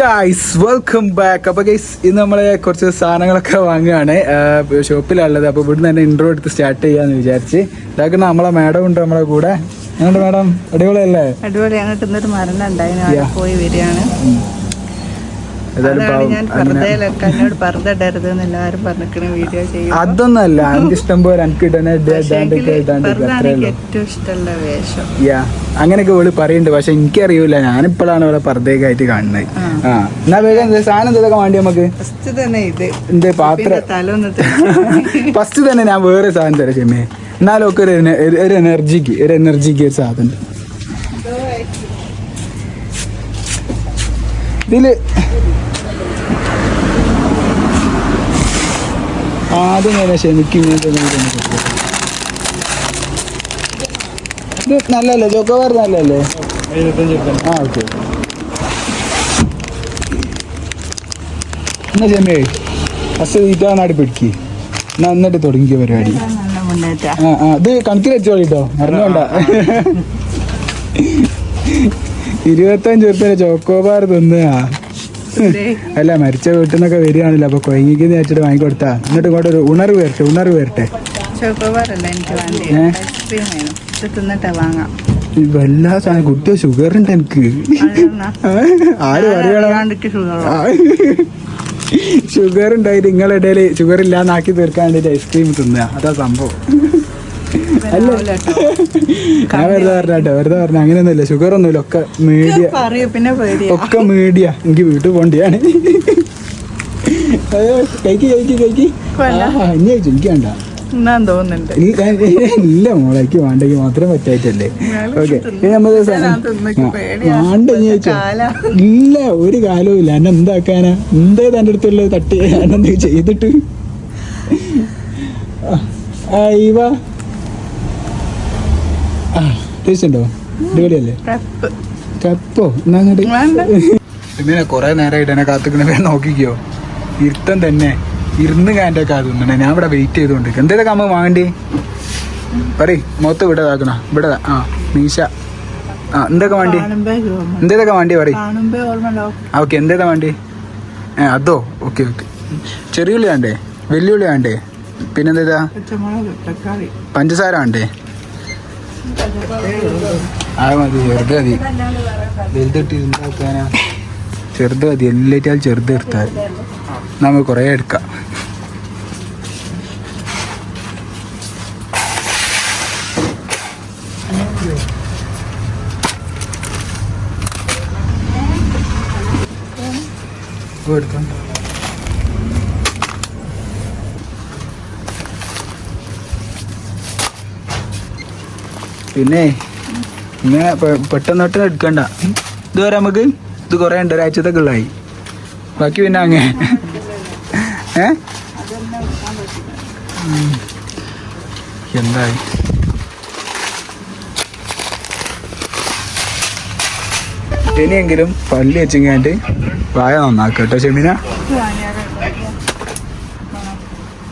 Guys welcome back അപ്പൊ guys ഇന്ന് നമ്മൾ കുറച്ച് സാധനങ്ങളൊക്കെ വാങ്ങുകയാണ്. ഷോപ്പിലുള്ളത് അപ്പൊ ഇവിടുന്ന് തന്നെ ഇൻട്രോ എടുത്ത് സ്റ്റാർട്ട് ചെയ്യാന്ന് വിചാരിച്ച്. ഇതാക്കുന്ന നമ്മളെ മാഡം ഉണ്ട് നമ്മളെ കൂടെ. എങ്ങോട്ട് മാഡം അടിപൊളിയല്ലേ? അടിപൊളി ഞങ്ങൾക്ക് ഇന്നൊരു മരണം Yeah. പോയി വരികയാണ്. അതൊന്നല്ല എനിക്ക് ഇഷ്ടം പോലെ എനിക്ക് അങ്ങനെയൊക്കെ വിളി പറയുന്നുണ്ട് പക്ഷെ എനിക്കറിയൂല ഞാനിപ്പോഴാണ് ഇവിടെ പർദ്ദയൊക്കെ കാണുന്നത്. ആ. എന്നാ വേഗം സാധനം എന്തൊക്കെ വേണ്ടി നമുക്ക്? എന്റെ എന്ത് പാത്രം. ഫസ്റ്റ് തന്നെ ഞാൻ വേറെ സാധനം തരാം ചെമ്മേ എന്നാലും ഒക്കെ ഒരു- ഒരു എനർജിക്ക് ഒരു എനർജിക്ക് ഒരു സാധനം. ഇതിൽ ആദ്യം വരെ ക്ഷമിക്കും ഇങ്ങനത്തെ ജോക്കോ ഇത് നല്ലല്ലേ ചോക്കോബാർ നല്ലല്ലേ ആ ഓക്കെ. എന്നാ ചെമ്മേ ഫസ്റ്റ് ഇതാ നാടി പിടിക്ക്. എന്നാ എന്നിട്ട് തുടങ്ങിയ പരിപാടി. ആ ആ ഇത് കണക്കിൽ വെച്ചോളിട്ടോ അറിഞ്ഞോണ്ട. ഇരുപത്തഞ്ച് ഉറുപ്പിന്റെ ചോക്കോബാർ തിന്നുക. അല്ല? മരിച്ച വീട്ടിൽ നിന്നൊക്കെ വരികയാണല്ലോ. അപ്പൊ കൊയങ്ങിക്കുന്ന വെച്ചിട്ട് വാങ്ങിക്കൊടുത്താ. എന്നിട്ട് ഇങ്ങോട്ട് ഒരു ഉണർവ് വരട്ടെ ഉണർവ് വരട്ടെ. എല്ലാ സാധനം. കുട്ടിയോ ഷുഗർ ഉണ്ട് എനിക്ക്? ആര് പറയണം? ഷുഗർ ഉണ്ടായിട്ട് നിങ്ങളുടെ ഇടയിൽ ഷുഗർ ഇല്ലാന്നാക്കി തീർക്കാൻ ഐസ്ക്രീം തിന്നുക അതാ സംഭവം. ഞാൻ വെറുതെ പറഞ്ഞാട്ടോ വെറുതെ പറഞ്ഞ അങ്ങനെയൊന്നുമില്ല. ഷുഗർ ഒന്നുമില്ല ഒക്കെ മീഡിയ. ഒക്കെ മീഡിയ. എനിക്ക് വീട്ടിൽ പോണ്ടിയാണ്. കഴിക്ക് കഴിക്ക് കഴിക്ക്. ഇനി കഴിച്ചു എനിക്ക് വേണ്ട ഇല്ല- മോളേക്ക് വേണ്ടെങ്കിൽ മാത്രം പറ്റായിട്ടല്ലേ. ഓക്കെ. വേണ്ട കഴിച്ചോ. ഇല്ല ഒരു കാലവും ഇല്ല. എന്നെ എന്താക്കാനാ? എന്തേ തന്റെ അടുത്തുള്ള തട്ടി? ഞാനെന്തെങ്കിലും ചെയ്തിട്ട്? ആ ടേസ്റ്റ് ഉണ്ടോ അടിപൊളിയല്ലേ? പെപ്പ് കപ്പോ? എന്നാ അങ്ങോട്ട് വേണ്ട. പിന്നെ കൊറേ നേരമായിട്ട് എന്നെ കാത്തിക്കണേ. നോക്കിക്കോ. ഇരുത്തം തന്നെ. ഇരുന്ന് കാന്റെ കാതുണ്ടേ ഞാൻ ഇവിടെ വെയിറ്റ് ചെയ്തോണ്ട് എന്തേലൊക്കെ അമ്മ വാങ്ങണ്ടേ? പറയ് മൊത്തം ഇവിടെ ഇതാക്കണ? ഇവിടെ ആ മീശ. ആ എന്തൊക്കെ വേണ്ടി? എന്തേതൊക്കെ വേണ്ടി പറയ്? ഓക്കെ എന്തേതാ വേണ്ടി? ഏ അതോ? Okay okay. ചെറിയ ഉള്ളി വേണ്ടേ? വലിയ ഉള്ളി വേണ്ടേ പിന്നെന്തേതാ തക്കാളി. പഞ്ചസാര വേണ്ടേ? ആ മതി ചെറുത് മതി. വലുതിട്ട് ഉണ്ടാക്കാനാ ചെറുത് മതി എല്ലാറ്റാൽ ചെറുത് എടുത്താൽ. നമുക്ക് കുറേ എടുക്കാം. ഓ, പിന്നെ ഇങ്ങനെ പെട്ടെന്ന് പെട്ടെന്ന് എടുക്കണ്ട. ഇതുവരെ നമുക്ക് ഇത് കുറേ ഉണ്ട് ഒരാഴ്ചത്തൊക്കെ ഉള്ളായി ബാക്കി പിന്നെ അങ്ങേ. ഏ. എന്തായി? ഇനിയെങ്കിലും പല്ലി വെച്ചിങ്ങാണ്ട് വായ നന്നാക്കാം കേട്ടോ ഷെമിന.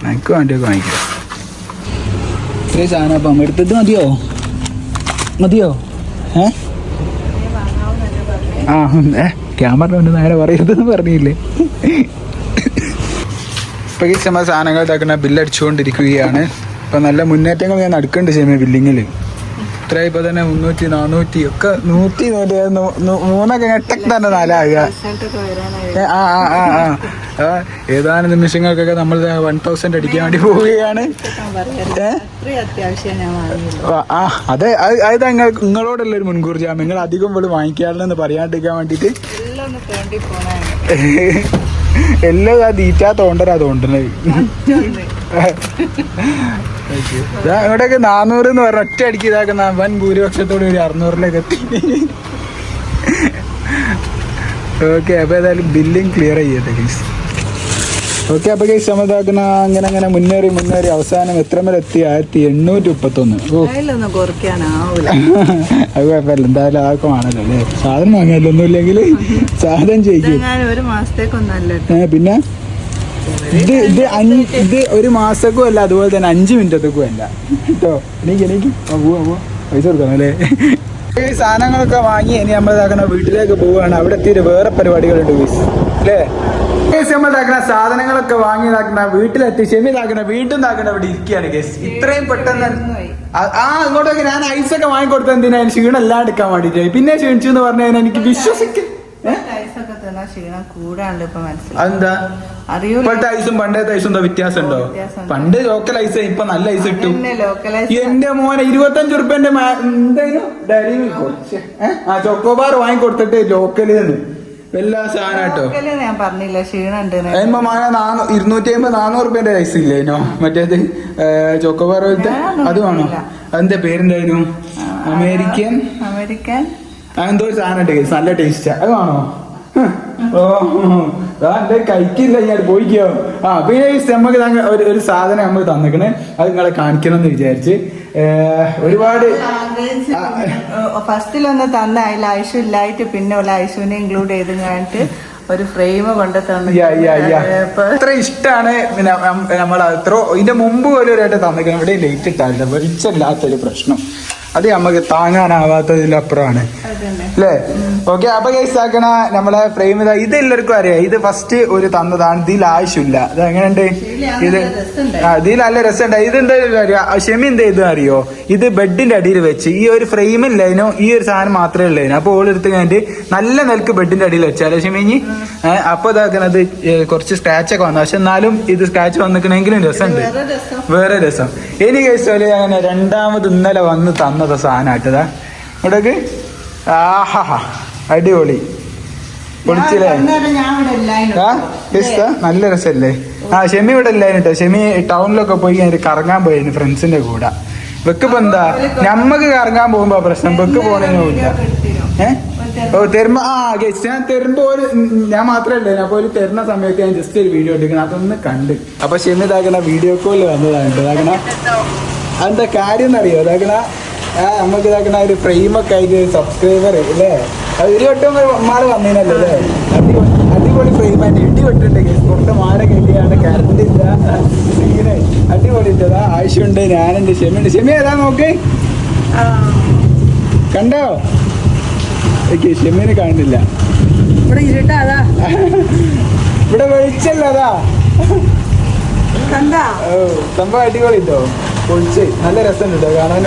എനിക്ക് വേണ്ടിയൊക്കെ വാങ്ങിക്കാം. ഇത്രയും സാധനം അപ്പം എടുത്തിട്ട് മതിയോ? മതിയോ? ഏ? ആ ഏ ക്യാമറ കൊണ്ട് നേരെ പറയരുതെന്ന് പറഞ്ഞില്ലേ? ഇപ്പൊ ഈ സമയ സാധനങ്ങൾ ഇതാക്കുന്ന ബില്ലടിച്ചുകൊണ്ടിരിക്കുകയാണ്. ഇപ്പൊ നല്ല മുന്നേറ്റങ്ങൾ ഞാൻ നടക്കുന്നുണ്ട് ചെയ്യുമ്പോൾ ബില്ലിങ്ങിൽ ഇത്ര ഇപ്പൊ തന്നെ മുന്നൂറ്റി നാനൂറ്റി ഒക്കെ നൂറ്റി മൂന്നൊക്കെ ഞെട്ടക്ക് തന്നെ നാലാകുക ആ ആ ആ ആ. ഏതാനും നിമിഷങ്ങൾക്കൊക്കെ നമ്മൾ വൺ തൗസൻഡ് അടിക്കാൻ വേണ്ടി പോവുകയാണ്. ആ, അതെ അത് നിങ്ങൾ നിങ്ങളോടുള്ള ഒരു മുൻകൂർ ജാമ്യം. നിങ്ങൾ അധികം ഇവിടെ വാങ്ങിക്കാറില്ലെന്ന് പറയാണ്ടിരിക്കാൻ വേണ്ടിട്ട് എല്ലാം ആ തീറ്റാ തോണ്ടരാ തോണ്ടണത്. ഇവിടെയൊക്കെ നാനൂറ് എന്ന് പറഞ്ഞ ഒറ്റ അടിക്ക് ഇതാക്കുന്ന വൻ ഭൂരിപക്ഷത്തോടെ ഒരു അറുന്നൂറിലേക്ക് എത്തി. ഓക്കെ അപ്പൊ ഏതായാലും ബില്ലിങ് ക്ലിയർ ചെയ്യട്ടെ ഗൈസ് ഓക്കെ അപ്പൊ ഗൈസ് നമ്മളിതാക്കുന്ന അങ്ങനെ അങ്ങനെ മുന്നേറി മുന്നേറി അവസാനം എത്ര വരെ എത്തി? ആയിരത്തി എണ്ണൂറ്റി മുപ്പത്തൊന്ന്. അത് കുഴപ്പമില്ല. എന്തായാലും ആർക്കും ആണല്ലോ അല്ലേ? സാധനം വാങ്ങിയല്ലോ ഇല്ലെങ്കിൽ സാധനം ചെയ്യും ഞാൻ ഒരു മാസത്തേക്കൊന്നല്ല ഏ, പിന്നെ? ഇത് ഇത് ഇത് ഒരു മാസക്കും അല്ല അതുപോലെ തന്നെ അഞ്ച് മിനിറ്റത്തേക്കും അല്ല. കേട്ടോ എനിക്ക് എനിക്ക് പൈസ കൊടുക്കണം അല്ലേ? ഈ സാധനങ്ങളൊക്കെ വാങ്ങി ഇനി നമ്മൾ ഇതാക്കണ വീട്ടിലേക്ക് പോവുകയാണ്. അവിടെ എത്തിയിട്ട് വേറെ പരിപാടികളുണ്ട് വീസ് അല്ലേ? ഗൈസ് നമ്മൾ ഇതാക്കുന്ന സാധനങ്ങളൊക്കെ വാങ്ങി ഇതാക്കണ വീട്ടിലെത്തി ഷെമി ഇതാക്കണ വീണ്ടും ഇതാക്കണ ഇവിടെ ഇരിക്കുകയാണ് ഗസ് ഇത്രയും പെട്ടെന്ന് ആ അങ്ങോട്ടൊക്കെ ഞാൻ ഐസൊക്കെ വാങ്ങിക്കൊടുത്ത എന്തിനാ? ക്ഷീണം എല്ലാം എടുക്കാൻ വേണ്ടിയിട്ട് പിന്നെ ക്ഷീണിച്ചു എന്ന് പറഞ്ഞു കഴിഞ്ഞാൽ എനിക്ക് വിശ്വസിക്കും ക്ഷീണം കൂടാണല്ലോ ഇപ്പൊ അതെന്താ? അറിയൂല. ഇപ്പോഴത്തെ ഐസും പണ്ടത്തെ ഐസും എന്താ വ്യത്യാസം ഉണ്ടോ. പണ്ട് ലോക്കൽ ഐസ് ഇപ്പൊ നല്ല ഐസ് കിട്ടും. എന്റെ മോനെ ഇരുപത്തഞ്ച് ഉറുപ്പ്യന്റെ എന്തായാലും ഡയറി മിൽക്കോ ശ്ശെ, ഏ? ആ ചോക്കോബാർ വാങ്ങിക്കൊടുത്തിട്ട് ലോക്കൽ നിന്ന് എല്ലാ സാധനം കേട്ടോ ഞാൻ പറഞ്ഞില്ല ക്ഷീണം ഉണ്ട് അതിന്മ മാന നാനൂ ഇരുന്നൂറ്റി അമ്പത് നാനൂറ് റുപ്യന്റെ ഐസ് ഇല്ലേനോ മറ്റേത് ഏ, ചോക്കോബാർ പോലത്തെ? ഞാനൊന്നും അത് വേണോ? ഇല്ല. അതിന്റെ പേരെന്തായിരുന്നു? അമേരിക്കൻ? അമേരിക്കൻ. അതെന്തോ ഒരു സാധനം ഉണ്ട് guys. നല്ല ടേസ്റ്റാ അത് വേണോ. ഓ എന്റെ കഴിക്കില്ല ഞാൻ പോയിക്കോ. ആ പിന്നെ ഈ നമുക്ക് ഒരു ഒരു സാധനം നമ്മൾ തന്നിക്കണ്. അത് നിങ്ങളെ കാണിക്കണം എന്ന് വിചാരിച്ച് ഒരുപാട് ഫസ്റ്റിലൊന്ന് തന്ന അതിൽ ആയുഷു ഇല്ലായിട്ട് പിന്നെ ഉള്ള ആയുഷുവിനെ ഇൻക്ലൂഡ് ചെയ്ത് കഴിഞ്ഞിട്ട് ഒരു ഫ്രെയിം കൊണ്ട്. അത്ര ഇഷ്ടാണ്. പിന്നെ നമ്മൾ അത്ര ഇതിന്റെ മുമ്പ് പോലും ഒരായിട്ട് തന്നിക്കണം. ഇവിടെ ലേറ്റ് ഇട്ടാലില്ല വെളിച്ചമില്ലാത്തൊരു പ്രശ്നം. അത് നമുക്ക് താങ്ങാനാവാത്തതിലപ്പുറമാണ് അല്ലേ? ഓക്കെ അപ്പൊ കേസ് ആക്കണ നമ്മളെ ഫ്രെയിം ഇതാ ഇത് എല്ലാവർക്കും അറിയാം. ഇത് ഫസ്റ്റ് ഒരു തന്നതാണ്. ഇതിൽ ആവശ്യമില്ല. ഇത് എങ്ങനെയുണ്ട് ഇത് ഇതിൽ നല്ല രസമുണ്ട്. ഇത് എന്താ അറിയാം ഷെമി എന്താ ഇത് അറിയോ? ഇത് ബെഡിന്റെ അടിയിൽ വെച്ച് ഈ ഒരു ഫ്രെയിം ഇല്ലതിനോ ഈ ഒരു സാധനം മാത്രമേ ഉള്ളതിനോ അപ്പൊ ഓളെടുത്ത് കഴിഞ്ഞിട്ട് നല്ല നിലയ്ക്ക് ബെഡിന്റെ അടിയിൽ വെച്ചാലേ ഷെമിഞ്ഞി അപ്പൊ ഇതാക്കണത് കുറച്ച് സ്ക്രാച്ച് ഒക്കെ വന്നു. പക്ഷെ എന്നാലും ഇത് സ്ക്രാച്ച് വന്നിക്കണെങ്കിലും രസമുണ്ട്. വേറെ രസം. ഇനി കേസ് അങ്ങനെ രണ്ടാമത് ഇന്നലെ വന്ന് തന്നത് സാധനമായിട്ടതാ. ഇവിടേക്ക്? ആഹാ അടിപൊളി. പൊളിച്ചില്ലേ? ഞാൻ ആ ഇഷ്ട നല്ല രസല്ലേ ആ ഷെമി ഇവിടെ ഇല്ലായിരുന്നു കേട്ടോ. ഷെമി ടൗണിലൊക്കെ പോയി കഴിഞ്ഞിട്ട് കറങ്ങാൻ പോയിരുന്നു ഫ്രണ്ട്സിന്റെ കൂടെ. വെക്കിപ്പോ എന്താ? ഞമ്മക്ക് കറങ്ങാൻ പോകുമ്പോ പ്രശ്നം. വെക്ക് പോണേ ഏ? ഓ തരുമ്പോ ആ ഗസ്റ്റ് ഞാൻ തരുമ്പോ ഒരു ഞാൻ ഞാൻ മാത്രമല്ല അപ്പൊ ഒരു തരുന്ന സമയത്ത് ഞാൻ ജസ്റ്റ് ഒരു വീഡിയോ എടുക്കണം. അതൊന്ന് കണ്ട്. അപ്പൊ ഷെമി ഇതാക്കണ വീഡിയോ കോളിൽ വന്നതാണ് കേട്ടോ. അതെന്താ കാര്യം എന്നറിയോ? ഇതാക്കണ ആ നമുക്ക് ഇതാക്കുന്ന ഒരു ഫ്രെയിമൊക്കെ ആയിട്ട് സബ്സ്ക്രൈബർ അല്ലേ അത് ഒരു വട്ടം മാറി വന്നതിനല്ലോ അല്ലേ അടിപൊളി അടിപൊളി ഫ്രെയിമായിട്ട് ഇടി വെട്ടിട്ടുണ്ടെങ്കിൽ പുറത്ത് മാല കെട്ടിയാണ് കറണ്ട് ഇല്ല. ഇങ്ങനെ അടിപൊളി ഇട്ടതാ. ആവശ്യമുണ്ട് ഞാനുണ്ട് ഷെമിയുണ്ട്. ഷെമി ഏതാ നോക്ക്? കണ്ടോ? ഓക്കെ ഷെമിനെ കാണുന്നില്ല. ഇവിടെ ഇരുട്ടാതാ ഇവിടെ വെളിച്ചല്ല അതാ. കണ്ടാ? ഓ സംഭവം അടിപൊളി പൊളിച്ച് നല്ല രസമുണ്ട്. കാണാൻ.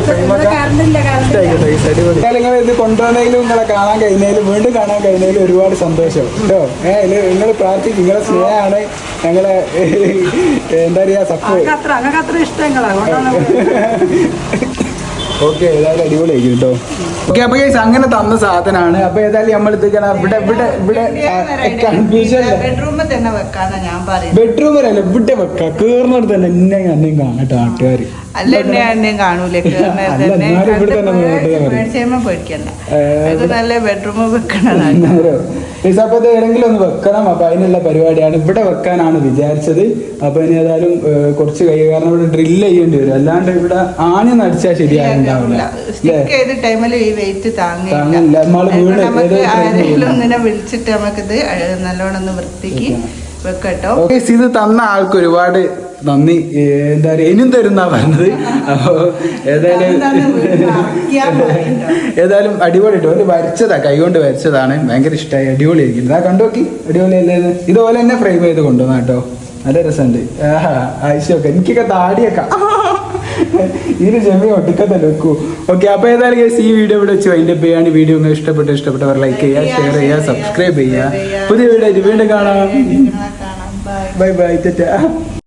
എന്തായാലും ഇത് കൊണ്ടുവന്നതിലും നിങ്ങളെ കാണാൻ കഴിഞ്ഞാലും വീണ്ടും കാണാൻ കഴിഞ്ഞാലും ഒരുപാട് സന്തോഷം. കേട്ടോ ഏഹ് നിങ്ങൾ പ്രാർത്ഥിക്കും നിങ്ങളെ സ്നേഹമാണ് ഞങ്ങളെ എന്താ പറയാ സപ്പോർട്ട് അത്ര ഓക്കെ ഏതായാലും അടിപൊളിയായിരിക്കും കേട്ടോ ഓക്കെ അപ്പൊ ഗൈസ് അങ്ങനെ തന്ന സാധനമാണ് അപ്പൊ ഏതായാലും നമ്മൾ ഇതിങ്ങനെ ഇവിടെ ഇവിടെ ഇവിടെ കൺഫ്യൂഷൻ ബെഡ്റൂമിൽ തന്നെ വെക്കാന്നാ ഞാൻ പറയുന്നത്. ബെഡ്റൂമിലല്ല ഇവിടെ വെക്കാം. കേറുന്നിടത്ത് തന്നെ എന്നെ അന്നേം കാണട്ടെ നാട്ടുകാർ അല്ല എന്നെ എന്നെയും കാണൂലേ? പേടിക്കണ്ട. നല്ല ബെഡ്റൂമിൽ വെക്കണതാണ് അപ്പൊ ഇത് എവിടെങ്കിലും ഒന്ന് വെക്കണം. അപ്പൊ അതിനുള്ള പരിപാടിയാണ് ഇവിടെ വെക്കാനാണ് വിചാരിച്ചത്. അപ്പൊ ഇനി ഏതായാലും കുറച്ച് കൈ കാരണം ഇവിടെ ഡ്രില്ല് ചെയ്യേണ്ടി വരും. അല്ലാണ്ട് ഇവിടെ ആണി നടിച്ചാൽ ശരിയാകുണ്ടാവില്ല താങ്ങില്ല. നമ്മൾ. ഇങ്ങനെ വിളിച്ചിട്ട് നമുക്കിത് അഹ് നല്ലോണം ഒന്ന് വൃത്തിക്ക് വെക്കട്ടോ. ഇത് തന്ന ആൾക്ക് ഒരുപാട് നന്ദി. എന്താ പറയുക ഇനിയും തരുന്നാ പറഞ്ഞത്. അപ്പോൾ ഏതായാലും. ഏതായാലും അടിപൊളി ഇട്ടു. ഒരു വരച്ചതാ കൈകൊണ്ട് വരച്ചതാണ്. ഭയങ്കര ഇഷ്ടമായി അടിപൊളിയായിരിക്കും. ഇതാ കണ്ടോക്കി? അടിപൊളി അല്ലേ ഇത്? ഇതുപോലെ തന്നെ ഫ്രെയിം ചെയ്ത് കൊണ്ടുവന്ന കേട്ടോ. നല്ല രസമുണ്ട് ആഹാ ആയിശോക്കെ എനിക്കൊക്കെ താടിയൊക്കെ. ഇതിന് ചെമ്മി ഒട്ടിക്കത്തെ വെക്കൂ ഓക്കെ അപ്പൊ ഏതായാലും guys, ഈ വീഡിയോ ഇവിടെ വെച്ച് വൈൻഡപ്പ് ചെയ്യാണ് വീഡിയോ നിങ്ങൾക്ക് ഇഷ്ടപ്പെട്ട് ഇഷ്ടപ്പെട്ടവർ ലൈക്ക് ചെയ്യുക ഷെയർ ചെയ്യുക സബ്സ്ക്രൈബ് ചെയ്യുക. പുതിയ വീഡിയോ ആയിട്ട് വീണ്ടും കാണാം. Bye bye Tata